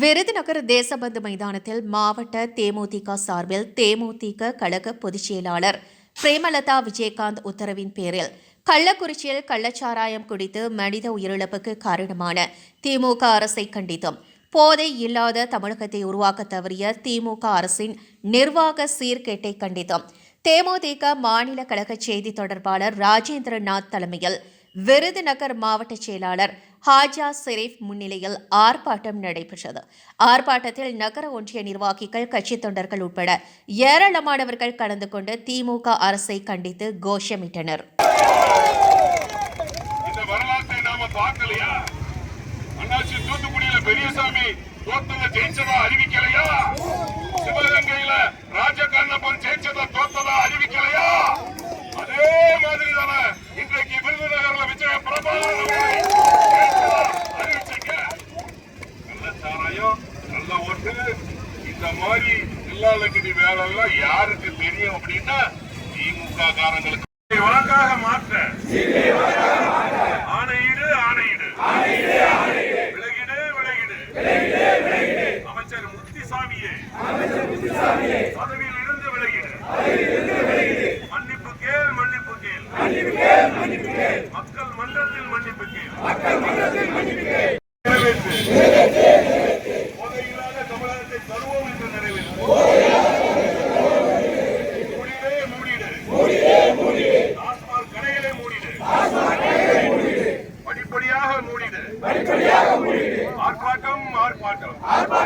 விருதுநகர் தேசபந்து மைதானத்தில் மாவட்ட தேமுதிக சார்பில் தேமுதிக கழக பொதுச் செயலாளர் பிரேமலதா விஜயகாந்த் உத்தரவின் பேரில் கள்ளக்குறிச்சியில் கள்ளச்சாராயம் குடித்து மனித உயிரிழப்புக்கு காரணமான திமுக அரசை கண்டித்தும். போதை இல்லாத தமிழகத்தை உருவாக்க தவறிய திமுக அரசின் நிர்வாக சீர்கேட்டை கண்டித்தும். தேமுதிக மாநில கழக செய்தி தொடர்பாளர் ராஜேந்திரநாத் தலைமையில் விருதுநகர் மாவட்ட செயலாளர் ஹாஜா ஷெரீப் முன்னிலையில் ஆர்ப்பாட்டம் நடைபெற்றது. ஆர்ப்பாட்டத்தில் நகர ஒன்றிய நிர்வாகிகள் கட்சித் தொண்டர்கள் உட்பட ஏராளமானவர்கள் கலந்து கொண்டு திமுக அரசை கண்டித்து கோஷமிட்டனர். பெரியசாமி அறிவிக்கலையா? நல்ல இந்த மாதிரி இல்லாதகிரி வேலை எல்லாம் யாருக்கு தெரியும் அப்படின்னா திமுக காரங்களுக்கு வழக்காக மாற்ற ஆணையிடு ஆணையிடு. விலகிடு விலகிடு. அமைச்சர் முத்துசாமியே. பதவியில் இருந்து விலகிடு. மூடிடு ஆர்ப்பாட்டம். ஆர்ப்பாட்டம் ஆர்ப்பாட்டம்.